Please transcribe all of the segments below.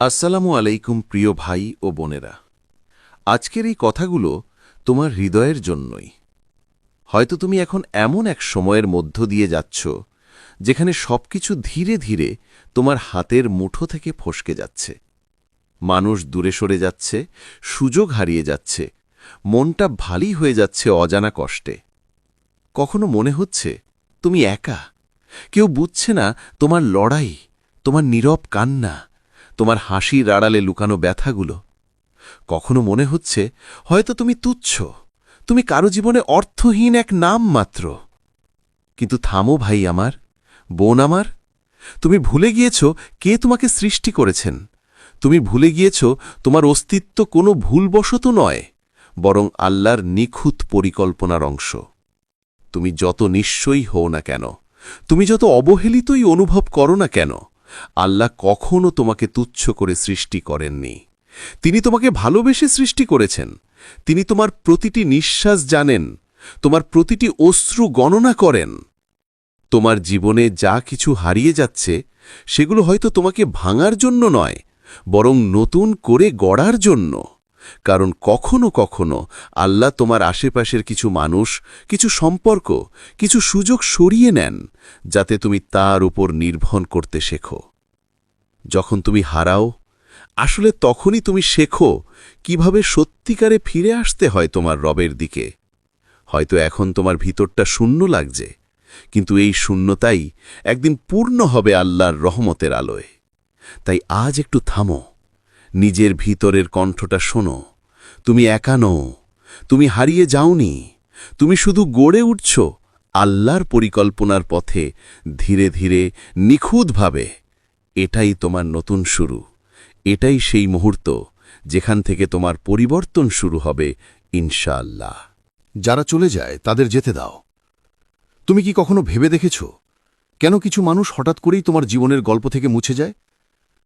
আসসালামু আলাইকুম, প্রিয় ভাই ও বোনেরা। আজকের এই কথাগুলো তোমার হৃদয়ের জন্যই। হয়তো তুমি এখন এমন এক সময়ের মধ্য দিয়ে যাচ্ছ, যেখানে সবকিছু ধীরে ধীরে তোমার হাতের মুঠো থেকে ফসকে যাচ্ছে। মানুষ দূরে সরে যাচ্ছে, সুযোগ হারিয়ে যাচ্ছে, মনটা ভারী হয়ে যাচ্ছে অজানা কষ্টে। কখনো মনে হচ্ছে, তুমি একা, কেউ বুঝছে না তোমার লড়াই, তোমার নীরব কান্না তোমার হাসির আড়ালে লুকানো ব্যথাগুলো? কখনো মনে হচ্ছে, হয়তো তুমি তুচ্ছ, তুমি কারও জীবনে অর্থহীন এক নাম মাত্র। কিন্তু থামো ভাই আমার, বোন আমার, তুমি ভুলে গিয়েছ কে তোমাকে সৃষ্টি করেছেন। তুমি ভুলে গিয়েছ তোমার অস্তিত্ব কোনো ভুলবশত নয়, বরং আল্লাহর নিখুঁত পরিকল্পনার অংশ। তুমি যত নিশ্চয়ই হও না কেন, তুমি যত অবহেলিতই অনুভব করো না কেন আল্লাহ কখনও তোমাকে তুচ্ছ করে সৃষ্টি করেননি। তিনি তোমাকে ভালোবেসে সৃষ্টি করেছেন। তিনি তোমার প্রতিটি নিঃশ্বাস জানেন। তোমার প্রতিটি অশ্রু গণনা করেন। তোমার জীবনে যা কিছু হারিয়ে যাচ্ছে, সেগুলো হয়তো তোমাকে ভাঙার জন্য নয়, বরং নতুন করে গড়ার জন্য। কারণ কখনো কখনো আল্লাহ তোমার আশেপাশের কিছু মানুষ, কিছু সম্পর্ক, কিছু সুযোগ সরিয়ে নেন, যাতে তুমি তার উপর নির্ভর করতে শেখো। যখন তুমি হারাও, আসলে তখনই তুমি শেখো কীভাবে সত্যিকারে ফিরে আসতে হয় তোমার রবের দিকে। হয়তো এখন তোমার ভিতরটা শূন্য লাগছে, কিন্তু এই শূন্যতাই একদিন পূর্ণ হবে আল্লাহর রহমতের আলোয়। তাই আজ একটু থামো। নিজের ভিতরের কণ্ঠটা শোনো। তুমি একা নও। তুমি হারিয়ে যাওনি। তুমি শুধু গড়ে উঠছ আল্লাহর পরিকল্পনার পথে ধীরে ধীরে নিখুঁতভাবে। এটাই তোমার নতুন শুরু। এটাই সেই মুহূর্ত যেখান থেকে তোমার পরিবর্তন শুরু হবে, ইনশাআল্লাহ। যারা চলে যায়, তাদের যেতে দাও। তুমি কি কখনো ভেবে দেখেছ? কেন কিছু মানুষ হঠাৎ করেই তোমার জীবনের গল্প থেকে মুছে যায়?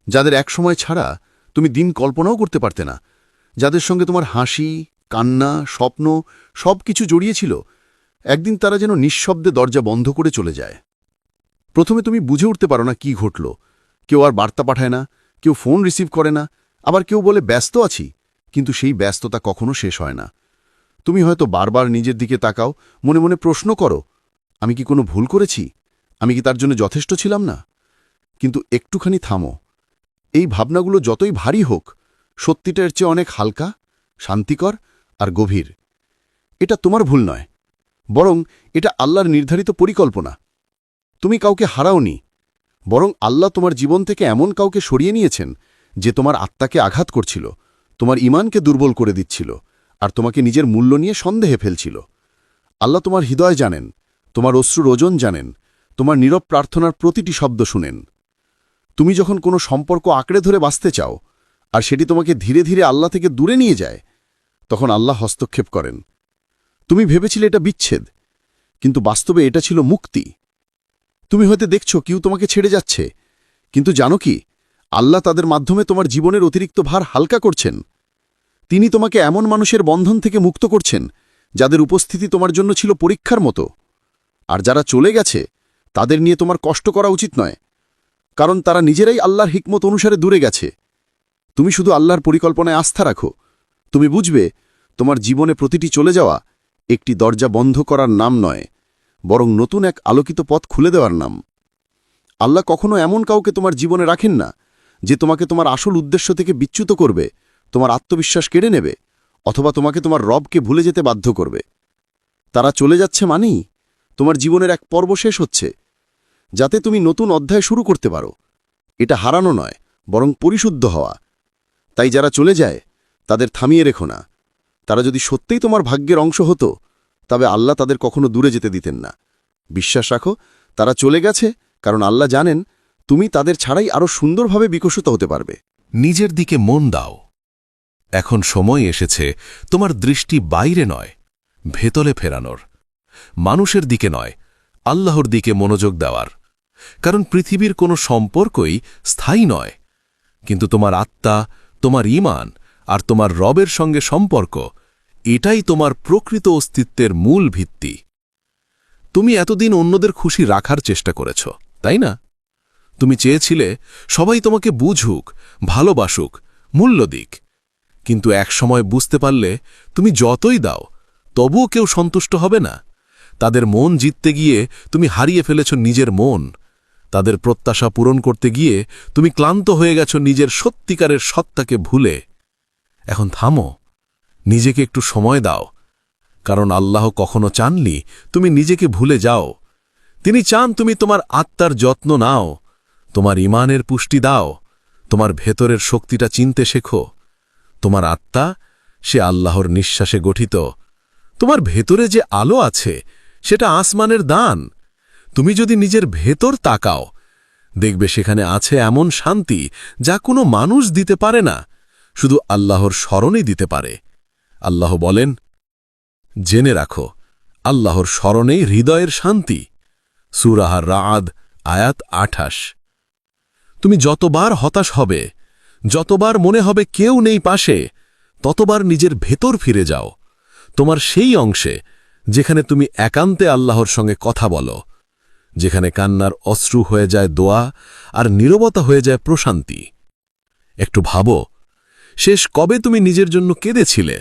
যাদের এক সময় ছাড়া তুমি দিন কল্পনাও করতে পারতে না। যাদের সঙ্গে তোমার হাসি, কান্না, স্বপ্ন সব কিছু জড়িয়েছিল, একদিন তারা যেন নিঃশব্দে দরজা বন্ধ করে চলে যায়। প্রথমে তুমি বুঝে উঠতে পারো না কি ঘটল। কেউ আর বার্তা পাঠায় না, কেউ ফোন রিসিভ করে না, আবার কেউ বলে, ব্যস্ত আছি। কিন্তু সেই ব্যস্ততা কখনো শেষ হয় না। তুমি হয়তো বারবার নিজের দিকে তাকাও, মনে মনে প্রশ্ন করো, আমি কি কোনো ভুল করেছি? আমি কি তার জন্য যথেষ্ট ছিলাম না? কিন্তু একটুখানি থামো। এই ভাবনাগুলো যতই ভারী হোক, সত্যিটার চেয়ে অনেক হালকা, শান্তিকর আর গভীর। এটা তোমার ভুল নয়, বরং এটা আল্লাহর নির্ধারিত পরিকল্পনা। তুমি কাউকে হারাওনি, বরং আল্লাহ তোমার জীবন থেকে এমন কাউকে সরিয়ে নিয়েছেন যে তোমার আত্মাকে আঘাত করছিল, তোমার ইমানকে দুর্বল করে দিচ্ছিল, আর তোমাকে নিজের মূল্য নিয়ে সন্দেহে ফেলছিল। আল্লাহ তোমার হৃদয় জানেন, তোমার অশ্রুর ওজন জানেন, তোমার নীরব প্রার্থনার প্রতিটি শব্দ শুনেন। তুমি যখন কোনো সম্পর্ক আঁকড়ে ধরে বাঁচতে চাও, আর সেটি তোমাকে ধীরে ধীরে আল্লাহ থেকে দূরে নিয়ে যায়, তখন আল্লাহ হস্তক্ষেপ করেন। তুমি ভেবেছিলে এটা বিচ্ছেদ, কিন্তু বাস্তবে এটা ছিল মুক্তি। তুমি হয়তো দেখছ কেউ তোমাকে ছেড়ে যাচ্ছে, কিন্তু জানো কি, আল্লাহ তাদের মাধ্যমে তোমার জীবনের অতিরিক্ত ভার হালকা করছেন। তিনি তোমাকে এমন মানুষের বন্ধন থেকে মুক্ত করছেন, যাদের উপস্থিতি তোমার জন্য ছিল পরীক্ষার মতো। আর যারা চলে গেছে, তাদের নিয়ে তোমার কষ্ট করা উচিত নয়। কারণ তারা নিজেরাই আল্লাহর হিকমত অনুসারে দূরে গেছে। তুমি শুধু আল্লাহর পরিকল্পনায় আস্থা রাখো। তুমি বুঝবে, তোমার জীবনে প্রতিটি চলে যাওয়া একটি দরজা বন্ধ করার নাম নয়, বরং নতুন এক আলোকিত পথ খুলে দেওয়ার নাম। আল্লাহ কখনো এমন কাউকে তোমার জীবনে রাখেন না, যে তোমাকে তোমার আসল উদ্দেশ্য থেকে বিচ্যুত করবে, তোমার আত্মবিশ্বাস কেড়ে নেবে, অথবা তোমাকে তোমার রবকে ভুলে যেতে বাধ্য করবে। তারা চলে যাচ্ছে মানেই তোমার জীবনের এক পর্ব শেষ হচ্ছে যাতে তুমি নতুন অধ্যায় শুরু করতে পারো। এটা হারানো নয়, বরং পরিশুদ্ধ হওয়া। তাই যারা চলে যায়, তাদের থামিয়ে রেখো না। তারা যদি সত্যিই তোমার ভাগ্যের অংশ হতো, তবে আল্লাহ তাদের কখনো দূরে যেতে দিতেন না। বিশ্বাস রাখো, তারা চলে গেছে, কারণ আল্লাহ জানেন, তুমি তাদের ছাড়াই আরও সুন্দরভাবে বিকশিত হতে পারবে। নিজের দিকে মন দাও। এখন সময় এসেছে, তোমার দৃষ্টি বাইরে নয় ভেতলে ফেরানোর। মানুষের দিকে নয়, আল্লাহর দিকে মনোযোগ দেওয়ার। কারণ পৃথিবীর কোনো সম্পর্কই স্থায়ী নয়। কিন্তু তোমার আত্মা, তোমার ইমান আর তোমার রবের সঙ্গে সম্পর্ক, এটাই তোমার প্রকৃত অস্তিত্বের মূল ভিত্তি। তুমি এতদিন অন্যদের খুশি রাখার চেষ্টা করেছ, তাই না? তুমি চেয়েছিলে সবাই তোমাকে বুঝুক, ভালোবাসুক, মূল্য দিক। কিন্তু একসময় বুঝতে পারলে তুমি যতই দাও, তবুও কেউ সন্তুষ্ট হবে না। তাদের মন জিততে গিয়ে তুমি হারিয়ে ফেলেছ নিজের মন। তাদের প্রত্যাশা পূরণ করতে গিয়ে তুমি ক্লান্ত হয়ে গেছ নিজের সত্যিকারের সত্তাকে ভুলে। এখন থামো, নিজেকে একটু সময় দাও। কারণ আল্লাহ কখনো চাননি তুমি নিজেকে ভুলে যাও। তিনি চান তুমি তোমার আত্মার যত্ন নাও, তোমার ইমানের পুষ্টি দাও, তোমার ভেতরের শক্তিটা চিনতে শেখো। তোমার আত্মা, সে আল্লাহর নিঃশ্বাসে গঠিত। তোমার ভেতরে যে আলো আছে, সেটা আসমানের দান। তুমি যদি নিজের ভেতর তাকাও, দেখবে সেখানে আছে এমন শান্তি যা কোনো মানুষ দিতে পারে না, শুধু আল্লাহর স্মরণই দিতে পারে। আল্লাহ বলেন, জেনে রাখো, আল্লাহর স্মরণেই হৃদয়ের শান্তি। সুরাহার রাআদ, আয়াত আঠাশ। তুমি যতবার হতাশ হবে, যতবার মনে হবে কেউ নেই পাশে, ততবার নিজের ভেতর ফিরে যাও। তোমার সেই অংশে, যেখানে তুমি একান্তে আল্লাহর সঙ্গে কথা বলো যেখানে কান্নার অশ্রু হয়ে যায় দোয়া আর নীরবতা হয়ে যায় প্রশান্তি। একটু ভাবো, শেষ কবে তুমি নিজের জন্য কেঁদেছিলে?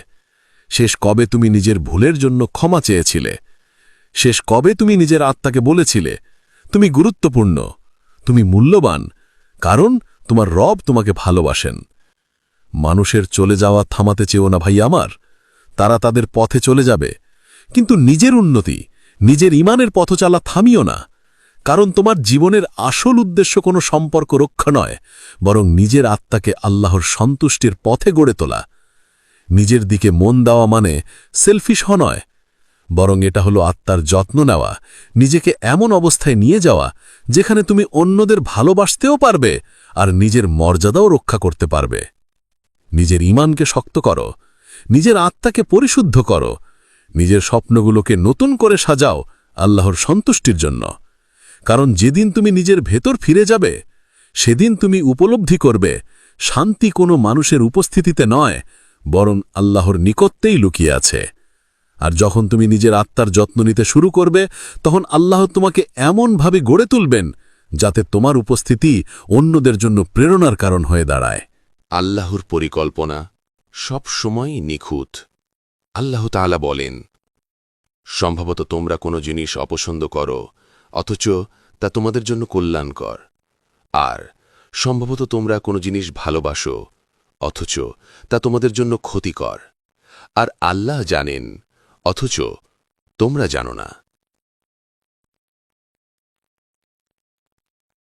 শেষ কবে তুমি নিজের ভুলের জন্য ক্ষমা চেয়েছিলে? শেষ কবে তুমি নিজের আত্মাকে বলেছিলে, তুমি গুরুত্বপূর্ণ, তুমি মূল্যবান, কারণ তোমার রব তোমাকে ভালোবাসেন মানুষের চলে যাওয়া থামাতে চেও না ভাই আমার। তারা তাদের পথে চলে যাবে। কিন্তু নিজের উন্নতি, নিজের ইমানের পথচালা থামিও না। কারণ তোমার জীবনের আসল উদ্দেশ্য কোনো সম্পর্ক রক্ষা নয়, বরং নিজের আত্মাকে আল্লাহর সন্তুষ্টির পথে গড়ে তোলা। নিজের দিকে মন দেওয়া মানে সেলফিশ হ নয়, বরং এটা হলো আত্মার যত্ন নেওয়া, নিজেকে এমন অবস্থায় নিয়ে যাওয়া, যেখানে তুমি অন্যদের ভালোবাসতেও পারবে আর নিজের মর্যাদাও রক্ষা করতে পারবে। নিজের ইমানকে শক্ত করো, নিজের আত্মাকে পরিশুদ্ধ করো, নিজের স্বপ্নগুলোকে নতুন করে সাজাও আল্লাহর সন্তুষ্টির জন্য। কারণ যেদিন তুমি নিজের ভেতর ফিরে যাবে, সেদিন তুমি উপলব্ধি করবে, শান্তি কোনো মানুষের উপস্থিতিতে নয়, বরং আল্লাহর নিকটতেই লুকিয়ে আছে। আর যখন তুমি নিজের আত্মার যত্ন নিতে শুরু করবে, তখন আল্লাহ তোমাকে এমনভাবে গড়ে তুলবেন, যাতে তোমার উপস্থিতি অন্যদের জন্য প্রেরণার কারণ হয়ে দাঁড়ায়। আল্লাহর পরিকল্পনা সব সময়ই নিখুঁত। আল্লাহ তাআলা বলেন, সম্ভবত তোমরা কোনো জিনিস অপছন্দ করো অথচ তা তোমাদের জন্য কল্যাণকর। আর সম্ভবত তোমরা কোনো জিনিস ভালোবাসো, অথচ তা তোমাদের জন্য ক্ষতিকর। আর আল্লাহ জানেন, অথচ তোমরা জানো না।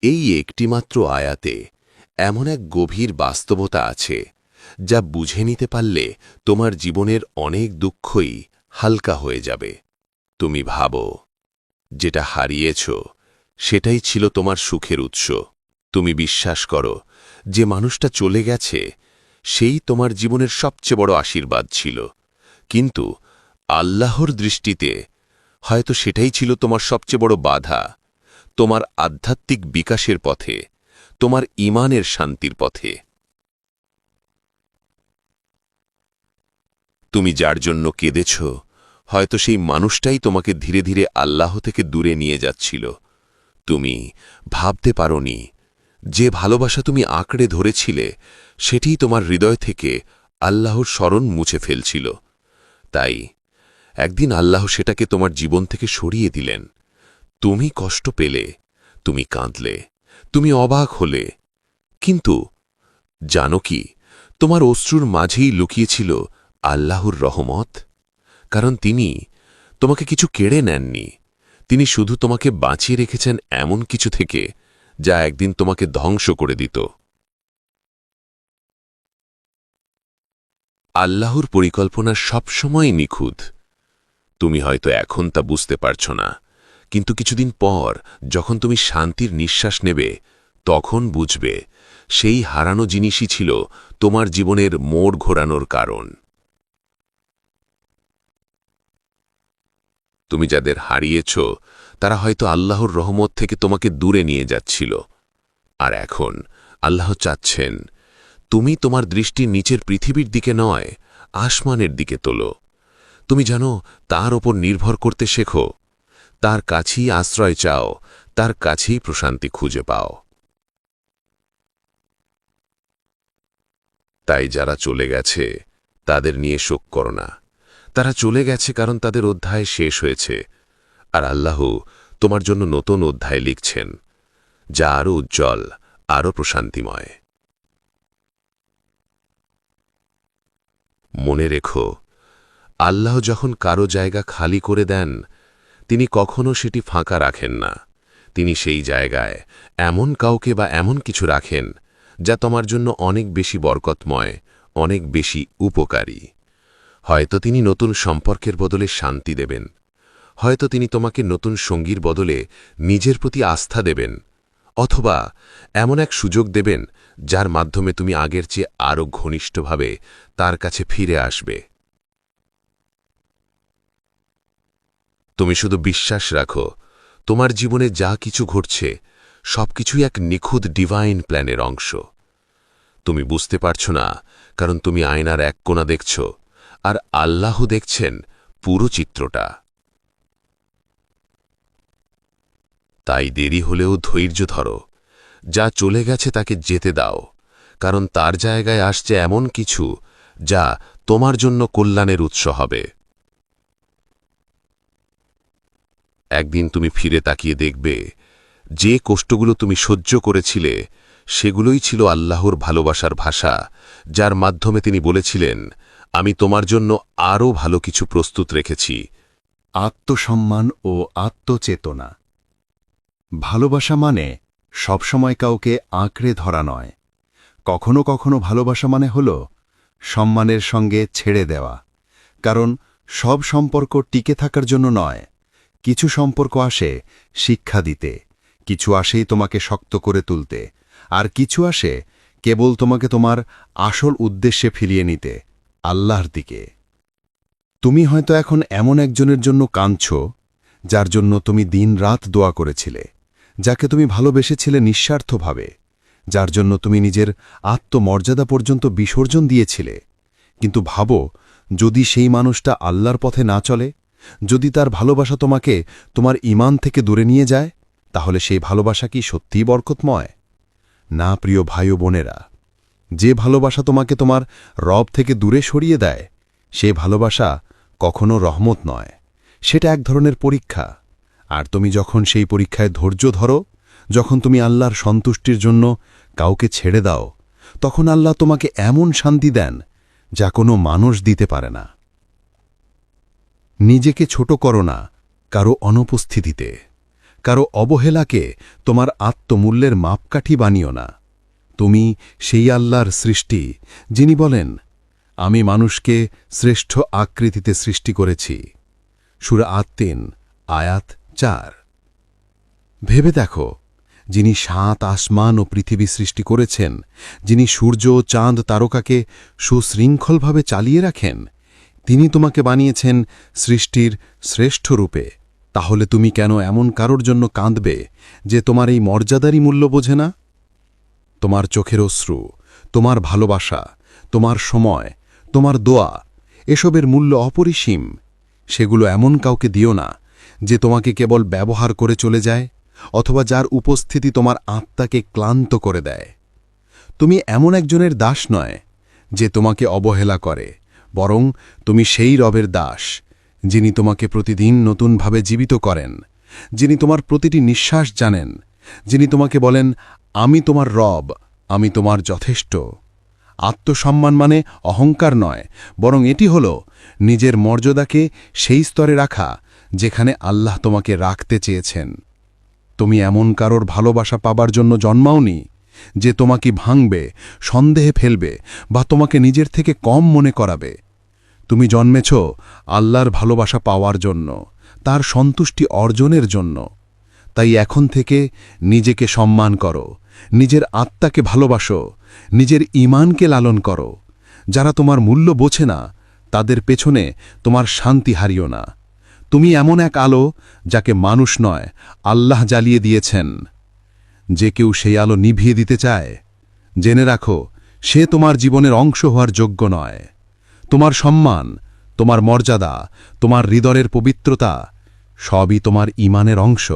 এই একটিমাত্র আয়াতে এমন এক গভীর বাস্তবতা আছে, যা বুঝে নিতে পারলে তোমার জীবনের অনেক দুঃখই হালকা হয়ে যাবে। তুমি ভাবো যেটা হারিয়েছ, সেটাই ছিল তোমার সুখের উৎস। তুমি বিশ্বাস করো, যে মানুষটা চলে গেছে, সেই তোমার জীবনের সবচেয়ে বড় আশীর্বাদ ছিল। কিন্তু আল্লাহর দৃষ্টিতে হয়তো সেটাই ছিল তোমার সবচেয়ে বড় বাধা, তোমার আধ্যাত্মিক বিকাশের পথে, তোমার ইমানের শান্তির পথে। তুমি যার জন্য কেঁদেছ হয়তো সেই মানুষটাই তোমাকে ধীরে ধীরে আল্লাহ থেকে দূরে নিয়ে যাচ্ছিল। তুমি ভাবতে পারোনি, যে ভালোবাসা তুমি আঁকড়ে ধরেছিলে সেটিই তোমার হৃদয় থেকে আল্লাহর স্মরণ মুছে ফেলছিল। তাই একদিন আল্লাহ সেটাকে তোমার জীবন থেকে সরিয়ে দিলেন। তুমি কষ্ট পেলে, তুমি কাঁদলে, তুমি অবাক হলে। কিন্তু জানো কি, তোমার অশ্রুর মাঝেই লুকিয়েছিল আল্লাহর রহমত? কারণ তিনি তোমাকে কিছু কেড়ে নেননি। তিনি শুধু তোমাকে বাঁচিয়ে রেখেছেন এমন কিছু থেকে যা একদিন তোমাকে ধ্বংস করে দিত। আল্লাহর পরিকল্পনা সবসময় নিখুঁত। তুমি হয়তো এখন তা বুঝতে পারছ না, কিন্তু কিছুদিন পর যখন তুমি শান্তির নিঃশ্বাস নেবে, তখন বুঝবে সেই হারানো জিনিসই ছিল তোমার জীবনের মোড় ঘোরানোর কারণ। তুমি যাদের হারিয়েছ, তারা হয়তো আল্লাহর রহমত থেকে তোমাকে দূরে নিয়ে যাচ্ছিল। আর এখন আল্লাহ চাচ্ছেন, তুমি তোমার দৃষ্টি নিচের পৃথিবীর দিকে নয়, আসমানের দিকে তোলো। তুমি জানো, তার ওপর নির্ভর করতে শেখো। তার কাছেই আশ্রয় চাও, তার কাছেই প্রশান্তি খুঁজে পাও। তাই যারা চলে গেছে, তাদের নিয়ে শোক করো না। তারা চলে গেছে কারণ তাদের অধ্যায় শেষ হয়েছে। আর আল্লাহ তোমার জন্য নতুন অধ্যায় লিখছেন, যা আরও উজ্জ্বল, আরও প্রশান্তিময়। মনে রেখো, আল্লাহ যখন কারও জায়গা খালি করে দেন, তিনি কখনো সেটি ফাঁকা রাখেন না। তিনি সেই জায়গায় এমন কাউকে বা এমন কিছু রাখেন, যা তোমার জন্য অনেক বেশি বরকতময়, অনেক বেশি উপকারী। হয়তো তিনি নতুন সম্পর্কের বদলে শান্তি দেবেন। হয়তো তিনি তোমাকে নতুন সঙ্গীর বদলে নিজের প্রতি আস্থা দেবেন। অথবা এমন এক সুযোগ দেবেন, যার মাধ্যমে তুমি আগের চেয়ে আরও ঘনিষ্ঠভাবে তার কাছে ফিরে আসবে। তুমি শুধু বিশ্বাস রাখো, তোমার জীবনে যা কিছু ঘটছে, সবকিছুই এক নিখুঁত ডিভাইন প্ল্যানের অংশ। তুমি বুঝতে পারছ না, কারণ তুমি আয়নার এক কোণা দেখছ। আর আল্লাহ দেখছেন পুরো চিত্রটা। তাই দেরি হলেও ধৈর্য ধরো। যা চলে গেছে তাকে যেতে দাও, কারণ তার জায়গায় আসছে এমন কিছু যা তোমার জন্য কল্যাণের উৎস হবে। একদিন তুমি ফিরে তাকিয়ে দেখবে, যে কষ্টগুলো তুমি সহ্য করেছিলে, সেগুলোই ছিল আল্লাহর ভালোবাসার ভাষা, যার মাধ্যমে তিনি বলেছিলেন আমি তোমার জন্য আরও ভালো কিছু প্রস্তুত রেখেছি। আত্মসম্মান ও আত্মচেতনা। ভালোবাসা মানে সবসময় কাউকে আঁকড়ে ধরা নয়। কখনো কখনো ভালোবাসা মানে হল সম্মানের সঙ্গে ছেড়ে দেওয়া। কারণ সব সম্পর্ক টিকে থাকার জন্য নয়। কিছু সম্পর্ক আসে শিক্ষা দিতে, কিছু আসেই তোমাকে শক্ত করে তুলতে, আর কিছু আসে কেবল তোমাকে তোমার আসল উদ্দেশ্যে ফিরিয়ে নিতে। আল্লাহর দিকে। তুমি হয়তো এখন এমন একজনের জন্য কাঁদছ, যার জন্য তুমি দিন রাত দোয়া করেছিলে, যাকে তুমি ভালোবেসেছিলে নিঃস্বার্থভাবে, যার জন্য তুমি নিজের আত্মমর্যাদা পর্যন্ত বিসর্জন দিয়েছিলে। কিন্তু ভাবো, যদি সেই মানুষটা আল্লাহর পথে না চলে, যদি তার ভালোবাসা তোমাকে তোমার ইমান থেকে দূরে নিয়ে যায়, তাহলে সেই ভালোবাসা কি সত্যিই বরকতময়? না, প্রিয় ভাই বোনেরা যে ভালোবাসা তোমাকে তোমার রব থেকে দূরে সরিয়ে দেয়, সে ভালোবাসা কখনো রহমত নয়। সেটা এক ধরনের পরীক্ষা। আর তুমি যখন সেই পরীক্ষায় ধৈর্য ধরো, যখন তুমি আল্লাহর সন্তুষ্টির জন্য কাউকে ছেড়ে দাও, তখন আল্লাহ তোমাকে এমন শান্তি দেন যা কোনো মানুষ দিতে পারে না। নিজেকে ছোট করো না কারও অনুপস্থিতিতে। কারও অবহেলাকে তোমার আত্মমূল্যের মাপকাঠি বানিও না। তুমি সেই আল্লাহর সৃষ্টি, যিনি বলেন, আমি মানুষকে শ্রেষ্ঠ আকৃতিতে সৃষ্টি করেছি। সুরা আত্মিন আয়াত চার। ভেবে দেখো, যিনি সাত আসমান ও পৃথিবী সৃষ্টি করেছেন, যিনি সূর্য ও চাঁদ তারকাকে সুশৃঙ্খলভাবে চালিয়ে রাখেন, তিনি তোমাকে বানিয়েছেন সৃষ্টির শ্রেষ্ঠ রূপে। তাহলে তুমি কেন এমন কারোর জন্য কাঁদবে, যে তোমার এই মর্যাদারই মূল্য বোঝে না? তোমার চোখের অশ্রু, তোমার ভালোবাসা, তোমার সময়, তোমার দোয়া, এসবের মূল্য অপরিসীম। সেগুলো এমন কাউকে দিও না যে তোমাকে কেবল ব্যবহার করে চলে যায় অথবা যার উপস্থিতি তোমার আত্মাকে ক্লান্ত করে দেয়। তুমি এমন একজনের দাস নয় যে তোমাকে অবহেলা করে, বরং তুমি সেই রবের দাস, যিনি তোমাকে প্রতিদিন নতুনভাবে জীবিত করেন, যিনি তোমার প্রতিটি নিঃশ্বাস জানেন, যিনি তোমাকে বলেন আমি তোমার রব, আমি তোমার যথেষ্ট। আত্মসম্মান মানে অহংকার নয়, বরং এটি হল নিজের মর্যাদাকে সেই স্তরে রাখা যেখানে আল্লাহ তোমাকে রাখতে চেয়েছেন। তুমি এমন কারোর ভালোবাসা পাবার জন্য জন্মাওনি যে তোমাকে ভাঙবে, সন্দেহে ফেলবে বা তোমাকে নিজের থেকে কম মনে করাবে। তুমি জন্মেছ আল্লাহর ভালোবাসা পাওয়ার জন্য, তার সন্তুষ্টি অর্জনের জন্য। তাই এখন থেকে নিজেকে সম্মান করো নিজের আত্মাকে ভালোবাসো, নিজের ইমানকে লালন করো। যারা তোমার মূল্য বোঝে না, তাদের পেছনে তোমার শান্তি হারিও না। তুমি এমন এক আলো, যাকে মানুষ নয়, আল্লাহ জ্বালিয়ে দিয়েছেন। যে কেউ সেই আলো নিভিয়ে দিতে চায়, জেনে রাখো, সে তোমার জীবনের অংশ হওয়ার যোগ্য নয়। তোমার সম্মান, তোমার মর্যাদা, তোমার হৃদয়ের পবিত্রতা, সবই তোমার ইমানের অংশ।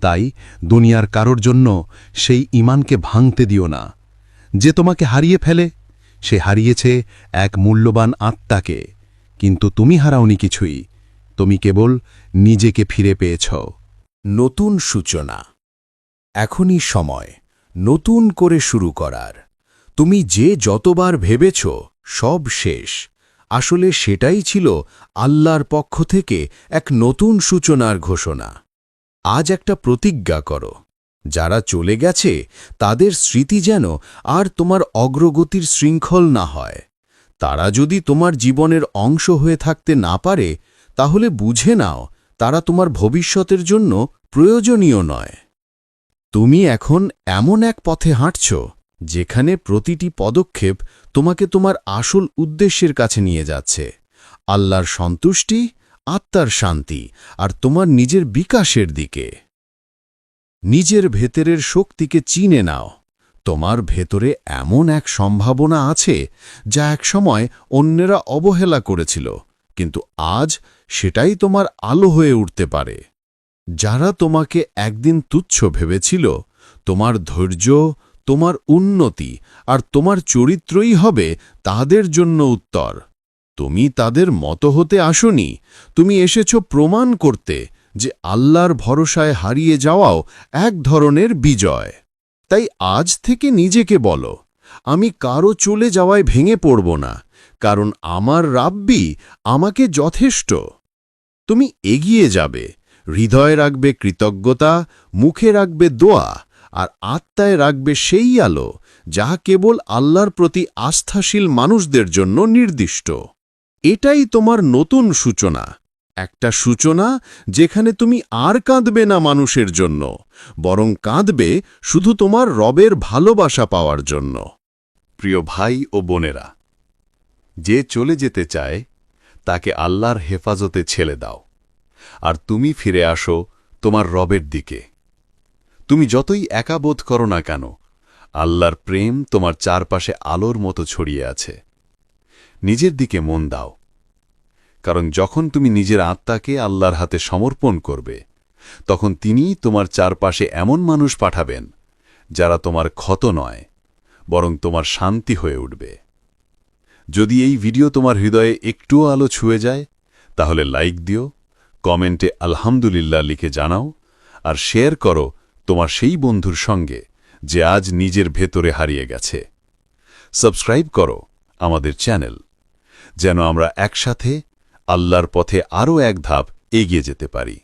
তাই দুনিয়ার কারোর জন্য সেই ইমানকে ভাঙতে দিও না। যে তোমাকে হারিয়ে ফেলে, সে হারিয়েছে এক মূল্যবান আত্মাকে। কিন্তু তুমি হারাওনি কিছুই, তুমি কেবল নিজেকে ফিরে পেয়েছ। নতুন সূচনা। এখনই সময়, নতুন করে শুরু করার। তুমি যে যতবার ভেবেছ, সব শেষ। আসলে সেটাই ছিল আল্লাহর পক্ষ থেকে এক নতুন সূচনার ঘোষণা। আজ একটা প্রতিজ্ঞা করো। যারা চলে গেছে, তাদের স্মৃতি যেন আর তোমার অগ্রগতির শৃঙ্খল না হয়। তারা যদি তোমার জীবনের অংশ হয়ে থাকতে না পারে, তাহলে বুঝে নাও, তারা তোমার ভবিষ্যতের জন্য প্রয়োজনীয় নয়। তুমি এখন এমন এক পথে হাঁটছ, যেখানে প্রতিটি পদক্ষেপ তোমাকে তোমার আসল উদ্দেশ্যের কাছে নিয়ে যাচ্ছে। আল্লাহর সন্তুষ্টি আত্মার শান্তি আর তোমার নিজের বিকাশের দিকে। নিজের ভেতরের শক্তিকে চিনে নাও। তোমার ভেতরে এমন এক সম্ভাবনা আছে যা একসময় অন্যেরা অবহেলা করেছিল, কিন্তু আজ সেটাই তোমার আলো হয়ে উঠতে পারে। যারা তোমাকে একদিন তুচ্ছ ভেবেছিল, তোমার ধৈর্য, তোমার উন্নতি আর তোমার চরিত্রই হবে তাদের জন্য উত্তর। তুমি তাদের মতো হতে আসনি। তুমি এসেছ প্রমাণ করতে যে আল্লাহর ভরসায় হারিয়ে যাওয়াও এক ধরনের বিজয়। তাই আজ থেকে নিজেকে বলো, আমি কারও চলে যাওয়ায় ভেঙে পড়ব না, কারণ আমার রাব্বি আমাকে যথেষ্ট। তুমি এগিয়ে যাবে, হৃদয়ে রাখবে কৃতজ্ঞতা, মুখে রাখবে দোয়া, আর আত্মায় রাখবে সেই আলো যা কেবল আল্লাহর প্রতি আস্থাশীল মানুষদের জন্য নির্দিষ্ট। এটাই তোমার নতুন সূচনা। একটা সূচনা যেখানে তুমি আর কাঁদবে না মানুষের জন্য, বরং কাঁদবে শুধু তোমার রবের ভালোবাসা পাওয়ার জন্য। প্রিয় ভাই ও বোনেরা, যে চলে যেতে চায়, তাকে আল্লাহর হেফাজতে ছেলে দাও। আর তুমি ফিরে আসো তোমার রবের দিকে। তুমি যতই একা বোধ করো না কেন, আল্লাহর প্রেম তোমার চারপাশে আলোর মতো ছড়িয়ে আছে। নিজের দিকে মন দাও। কারণ যখন তুমি নিজের আত্মাকে আল্লাহর হাতে সমর্পণ করবে, তখন তিনি তোমার চারপাশে এমন মানুষ পাঠাবেন, যারা তোমার ক্ষত নয়, বরং তোমার শান্তি হয়ে উঠবে। যদি এই ভিডিও তোমার হৃদয়ে একটুও আলো ছুঁয়ে যায়, তাহলে লাইক দিও, কমেন্টে আলহামদুলিল্লাহ লিখে জানাও, আর শেয়ার করো তোমার সেই বন্ধুর সঙ্গে যে আজ নিজের ভেতরে হারিয়ে গেছে। সাবস্ক্রাইব করো আমাদের চ্যানেল। যেন আমরা একসাথে আল্লাহর পথে আরও এক ধাপ এগিয়ে যেতে পারি।